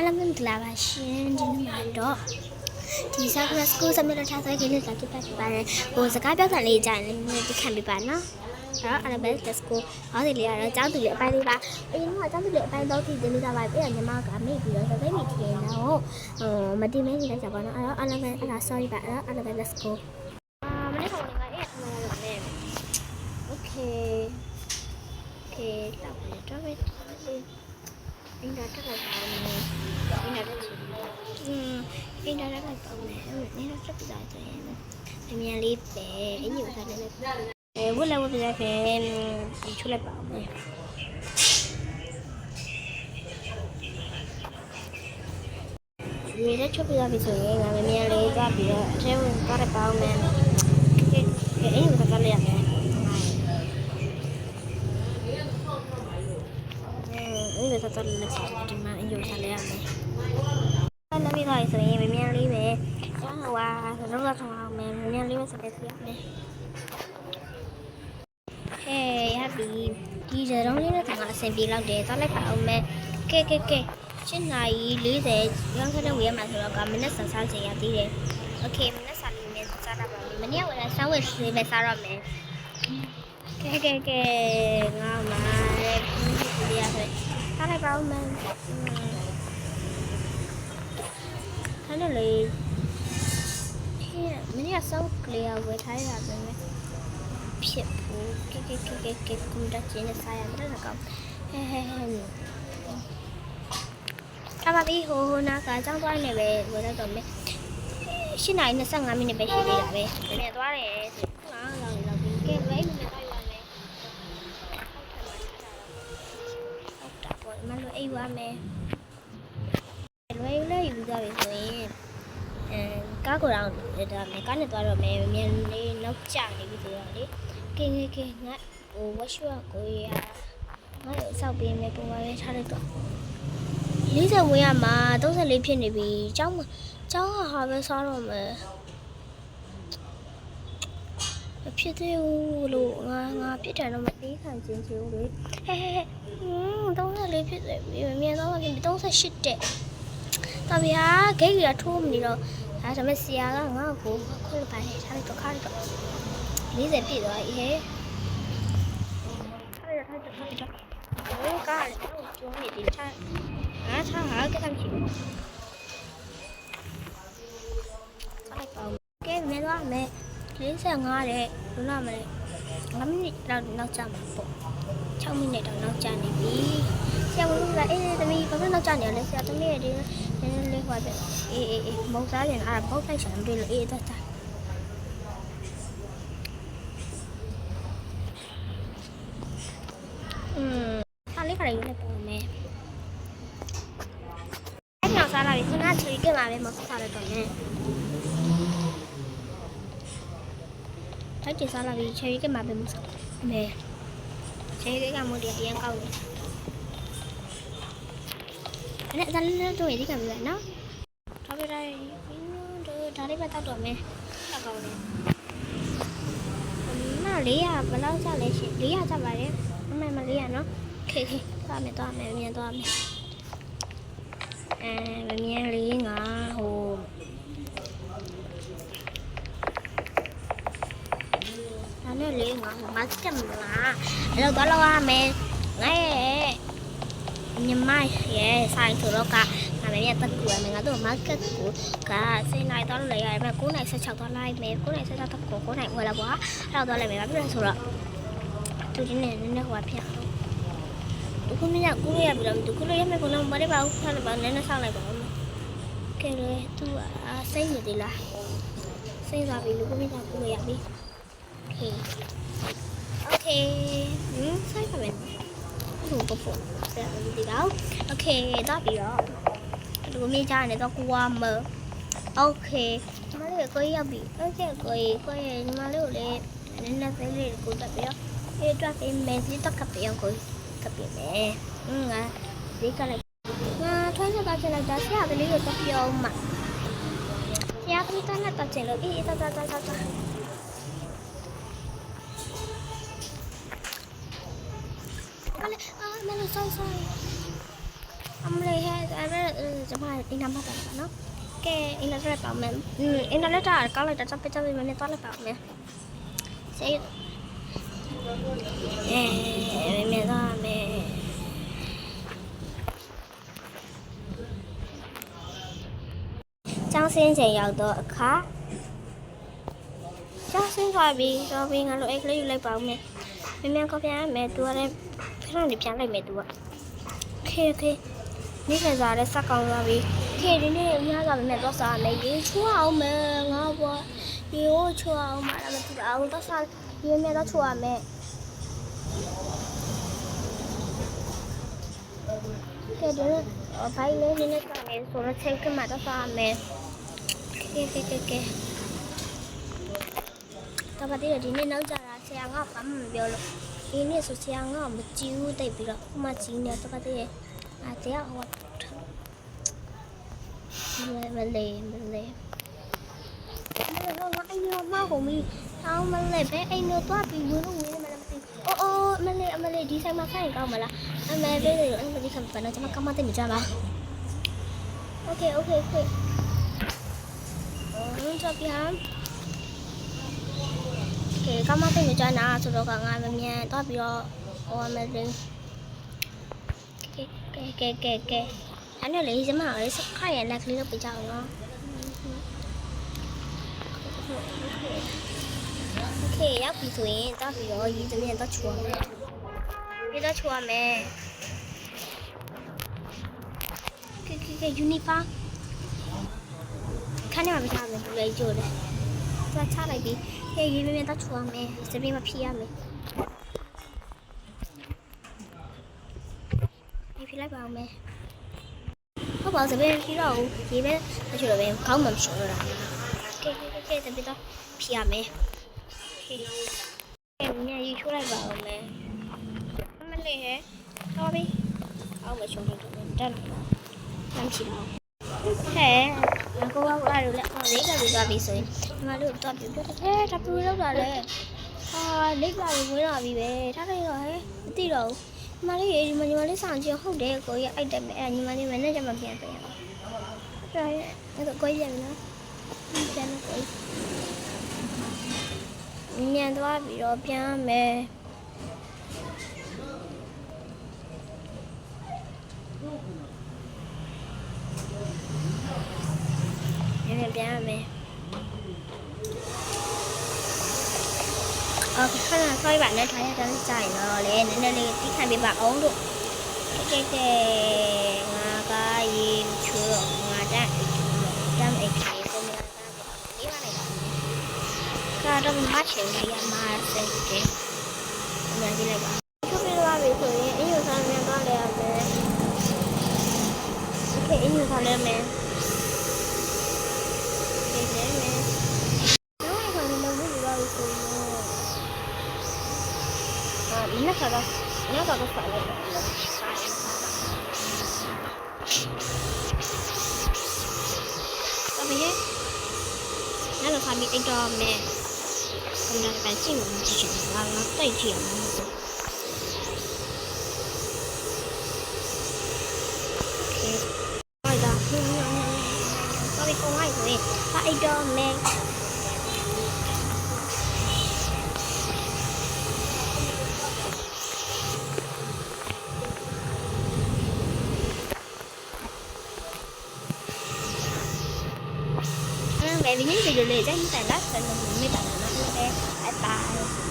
အားလုံးမင်္ဂလာပါရှင်ဒီနေ့မှာတော့ဒီဆောက်ကစကူစမေလထားတဲ့ကိစ္စကိုပြပြပါတယ်ဟိုစကားပြောတာလေးကြာရင်လည်းဒီခံပြပါနော်အဲ့တော့ Annabelle Tesco ဟောဒီလေးကတော့ကျောင်းသူလေးအပိုင်းလေးပါအရင်ကကျောင်းသူလေးအပိုင်းတော့ဒီတင်နေတာပါပြီးတော့ညီမကမိတ်ပြီးတော့သိမိထင်တော့ဟိုမတင်မဲနေတာကြာပါနော်အဲ့တော့ Annabelle အဲ့ဒါ sorry ပါအဲ့တော့ Annabelle Tesco အာမနေ့ကောင်လေးကအဲ့အမှန်ရတော့လေ Okay Okay တော့တော့ပဲ အင်တာတက်လိုက်ပါမယ်အင်တာတက်ချင်อืมအင်တာတက်လိုက်ပါမယ်အဲ့ဒါနင်းတော့တက်ပြတာဆိုရင်အမြန်လေးပဲအင်ကြီးဥစားနေတယ်အဲဝက်လည်းဝက်ပြတဲ့ခင်ဒီချွလိုက်ပါမယ်ဒီလက်ချွပြရပြီဆိုရင်ငါမမြန်လေးကြပြီးတော့အထဲဝင်သွားတဲ့ပေါင်းမယ်အင်ကြီးဥစားကလေးရမယ်အင်းဒါ တော့လည်းဒီမှာအင်ဂျိုစားလဲရမယ်။အဲ့လိုပြီးတော့ဆိုရင်မမြန်လေးပဲ။ဟိုဟာတော့တော့ဆောင်အောင်မယ်မမြန်လေးပဲစပက်စီရမယ်။ဟေးရပြီဒီဇရုံးလေးနဲ့ကအဆင်ပြေလောက်တယ်။သွားလိုက်ပါအောင်မယ်။ကဲကဲကဲချင်းနိုင်40ရောင်းခတဲ့ဝေးရမှာဆိုတော့ကမနက်ဆန်စားချင်ရသေးတယ်။ Okay မနက်ဆန်လေးနဲ့စားရပါမယ်။မနေ့ကလည်းဆောင်းဝက်လေးပဲစားရမယ်။ကဲကဲကဲငါမှလည်းဒီရဆို ထားလိုက်ပါဦးမန်ခဏလေးဟဲ့မင်းကစောက်ကလေးဝယ်ထားရတာပဲဖြစ်ဘူးကဲကဲကဲကဲကဲကွန်တက်ချင်းနဲ့ဆိုင်ရတဲ့ကောင်ဟဲဟဲဟဲကဘာဘီဟိုဟိုနာကအကြောင်းသွားနေပဲဝယ်တော့မယ်၈နိုင်25မိနစ်ပဲရှိသေးတာပဲ။နည်းသွားတယ်ဆိုငါလောက်လောက်ပြီးကဲဝဲ မလို့အိပ်သွားမယ်။လွယ်လွယ်ယူသွားပြီဆိုရင်အဲကားကိုတော့ဒါမယ်ကားနဲ့သွားတော့မယ်မြန်လေးနောက်ကျနေပြီဆိုတော့လေကင်းကင်းငါဟိုဝက်ရှူကိုရငါ့အဆောက်ပေးမယ်ပုံပါပဲထားလိုက်တော့40ဝင်ရမှာ34ဖြစ်နေပြီကျောင်းကျောင်းဟာပဲစားတော့မယ်မ ဖြစ်သေးဘူးလို့ငါငါပြစ်တယ်တော့မသေးခံချင်းချင်းလေဟဲဟဲဟဲဟင်း34ဖြစ်သေးပြီမြင်တော့မှပြင်38တဲ့တဗျာဂိတ်ကြီးကထိုးမနေတော့ဒါပေမဲ့ဆရာကငါ့ကိုခွင့်ပိုင်းထားလိုက်တော့ခါလိုက်တော့40ပြည့်သွားပြီဟဲ့ထားရထားထားထားโอ้กาเลยต้องจงนี่ดิชาหาชาหาก็ทําชินก็ไปเป่าแก้แม่ว่าแม่ 55တဲ့လုံးလာမလဲ5မိနစ်တော့နောက်ကျမှာပေါ့6မိနစ်တော့နောက်ကျနေပြီဆရာဝန်ကအေးသမီးဘာလို့နောက်ကျနေလဲဆရာသမီးရဲ့ဒီနည်းနည်းလေးဟောတယ်အေးအေးအေးမုတ်စားရင်အားဘောက်ထိုက်ချင်မတွေ့လို့အေးတော့တာอืมခါလေးခါလေးယူလိုက်ပုံမယ်အဲ့နောက်စားလာပြီခဏချွေးကလာပဲမဟုတ်စားရတော့မယ် ထိုက်တင်စားလာပြီချီကမှာပဲမစားမယ်ချီကကမို့ဒီအရင်ကောက်နေအဲ့ဒါလည်းတော့ဒီကပြီနော်ထောက်ပြလိုက်ပြီးတော့ဒါလေးပဲတောက်တော့မယ်တောက်ကောင်းတယ်မလေးရဘယ်လောက်ကြလဲရှင်400ကြပါတယ်အမေမ400နော်ခေခေသွားမယ်သွားမယ်မြန်သွားမယ်အဲမမြန်လေးငါဟိုဒါနဲ့လေးငါဟို မတ်တက်မလားအဲ့တော့သွားလောက်ရမယ်ငါရဲ့ညီမရဲ့ဆိုင်ဆိုတော့ကငါမင်းတက်ကူရမယ်ငါတို့မာကတ်ကိုကစင်လိုက်တော့လည်းရတယ်9နိုင်16သွားလိုက်မယ်9နိုင်16တော့9နိုင်ဝယ်လာကွာအဲ့တော့သွားလိုက်မယ်ဘာဖြစ်လဲဆိုတော့သူဒီနေ့နည်းနည်းဟိုဖြစ်ဒုက္ခမရကူရပြီတော့ဒုက္ခရရမယ်ကတော့မရပါဘူးဆက်လည်းပါနည်းနည်းဆောက်လိုက်ပါဦးကဲလေသူအာစိတ်နေသေးလားစိတ်သွားပြီလူကမရကူရပြီ Okay. Okay. ဟင်းဆိုင်ပါမယ်။ဟိုပေါ့ပေါ့ဆက်လို့ဒီကောင်။ Okay တော့ပြီးတော့လူမေးကြတယ်တော့ကိုကမ Okay ညီမလေးကိုရောက်ပြီ။ Okay ကိုကိုရညီမလေးကိုလည်းနည်းနည်းသေးလေးကိုတက်ပြီးတော့အဲတော့ပေးမယ်စီတော့ကပ်ပြောင်းကိုကပ်ပေးမယ်။ဟင်းငါဒီကလည်းငါထွေးစကားချင်လိုက်တာဆရာကလေးကိုတက်ပြောင်းမှာ။ဆရာကလေးတက်နဲ့တက်ချင်လို့အေးအေးတတတတ လေးအာမလေး sorry sorry အမလေးဟဲ့အဲ့ဒါကျွန်မအင်တာမတ်တာပါနော်ကဲအင်တာလက်ပါမယ်အင်တာလက်တာကောက်လိုက်တာစပစ်စပစ်မနေတော့လိုက်ပါမယ်စေးအဲမြင်တော့မယ်ကျောင်းစင်းချိန်ရောက်တော့အခါကျောင်းစင်းသွားပြီတော့ဘင်းငါတို့အိတ်ကလေးယူလိုက်ပါဦးမယ်မင်းမြန်ကောပြန်ရမယ်သူကလည်း ဖရန်နေပြန်လိုက်မယ်သူကခေခေနေ့ကစားတဲ့စက်ကောင်သွားပြီခေဒီနေ့အများကမနဲ့တော့စားမယ်ရေချွအောင်မယ်ငါဘောရေကိုချွအောင်မှာလည်းမတူအောင်တော့စားရေမြတော့ချွရမယ်ကဲဒီနေ့ဘိုင်လေးနည်းနည်းကနေဆိုတော့ချိန်ကမှတော့စားမယ်ကဲကဲကဲကဲတော့ပါတည်းဒီနေ့နောက်ကြတာဆရာကဘာမှမပြောလို့ ဒီနေ့ဆိုဆရာကမကြည့်ဘူးတိတ်ပြီးတော့ဥမကြည့်နေတော့ပါတည်းအဲတရားဟောမလေးမလေးအဲ့ရောမဟုတ်ဘူးအောင်းမလေးပဲအဲ့လိုတော့ပြီးဝင်လို့ဝင်မလားမသိအိုးအိုးမလေးအမလေးဒီဆိုင်မှာဆိုင်ကောင်းမလားအမေလေးလေးအမလေးခံပါနော်ကျွန်မကမတဲ့မြကြပါโอเคโอเคโอเคအော်တော့ပြန် ကဲကမတဲ့မြကြနာဆိုတော့ကငါမမြန်တော့ပြီးတော့ဟောမလေးကဲကဲကဲကဲကဲအဲ့နဲ့လေးစမလေးစခရရလက်ကလေးတော့ပြကြအောင်နော် โอเคရောက်ပြီဆိုရင်တောက်ပြီးတော့ရေးသမီးတော့ချူရမယ်ပြီးတော့ချူရမယ်ကဲကဲကဲယူနီဖောင်းခဏမှမထားမယ်ဘူးလေကြိုးတယ်ဆက်ချလိုက်ပြီ ဟဲ့ရေးသမီးတော့ချူရမယ်စပင်းမဖြီးရမယ်ဒီဖြီးလိုက်ပါအောင်မယ်ဟုတ်ပါစပင်းဖြီးတော့ရေးပဲမချူတော့ပဲခေါင်းမှမချူတော့တာကဲကဲကဲတပည့်တော့ဖြီးရမယ်ကဲမြည်ယူချိုးလိုက်ပါဦးမယ်မလေးဟဲ့တော်ပြီအောက်မရှုံးတော့တက်လာလမ်းချီတော့ဟဲ့ငါကောကအဲ့လိုလက်အော် လေးကပြီးသွားပြီဆိုရင်ဒီမှာလို့တော့ပြပြတယ်ဟဲ့ဒါပြလို့လောက်တာလေဟာလိပ်လာပြီးဝင်လာပြီပဲထားလိုက်တော့ဟဲ့မသိတော့ဘူးဒီမလေးဒီမညီမလေးဆောင်ချင်းဟုတ်တယ်ကိုကြီးအဲ့တက်ပဲအဲ့ညီမလေးမနဲ့ကြမှာပြန်ပြန်ဟုတ်တယ်အဲ့ဒါကိုကြီးရနော်ပြန်တော့ကိုကြီးညံသွားပြီးတော့ပြန်မယ်ပြန် ပြန်ပြန်မယ်အော်ခဏဆွဲပါနဲ့ထားရတဲ့ကြိုင်တော့လေနည်းနည်းလေးတိခံပြပါအောင်တို့ကဲကဲငါကရေချူငါတက်တမ်းအိတ်ကြီးကိုမလာတာဒီပါလိုက်ပါ ကတော့မချင်ဘူးရမှာစိတ်ကဲအများကြီးလိုက်ပါခုပြသွားပြီဆိုရင်အင်ယူဆန်မြန်သွားလဲရမယ်โอเคအင်ယူဆန်လဲမယ် kadar ne kadar sayılır? Các bạn nhé Nó là phần bị anh trò mẹ Hôm nay bạn chỉ muốn chỉ là nó tay chuyển Ok Rồi đó Nó bị không ai rồi Bạn đánh trò mẹ ในวิ่งไปเลยจ้าแต่ละสนุกไม่ต่างกันเลยไอ้ตาย